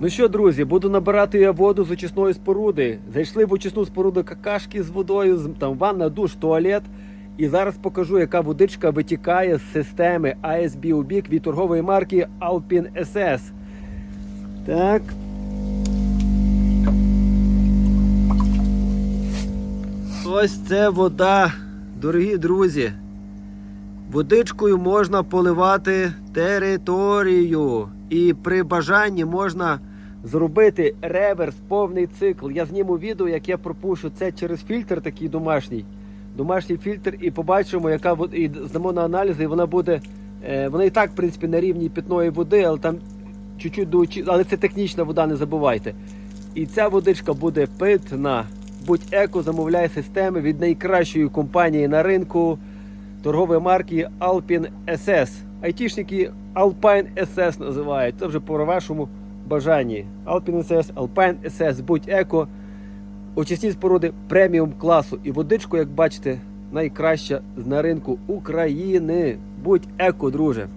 Ну що, друзі, буду набирати я воду з очисної споруди. Зайшли в очисну споруду какашки з водою, там ванна, душ, туалет. І зараз покажу, яка водичка витікає з системи ASB у від торгової марки Alpine SS. Так. Ось це вода, дорогі друзі. Водичкою можна поливати територію. І при бажанні можна зробити реверс, повний цикл. Я зніму відео, як я пропушу це через фільтр такий домашній. Домашній фільтр, і побачимо, яка і здамо на аналізи, і вона буде. е, Вона і так, в принципі, на рівні питної води, але там чуть-чуть доучи, але це технічна вода, не забувайте. І ця водичка буде питна. Будь еко, замовляє системи від найкращої компанії на ринку торгової марки Alpine SS. Айтішники Alpine SS називають. Це вже по вашому бажанні. Alpine SS, Alpine SS, будь еко. Очисні споруди преміум класу. І водичку, як бачите, найкраща на ринку України. Будь еко, друже.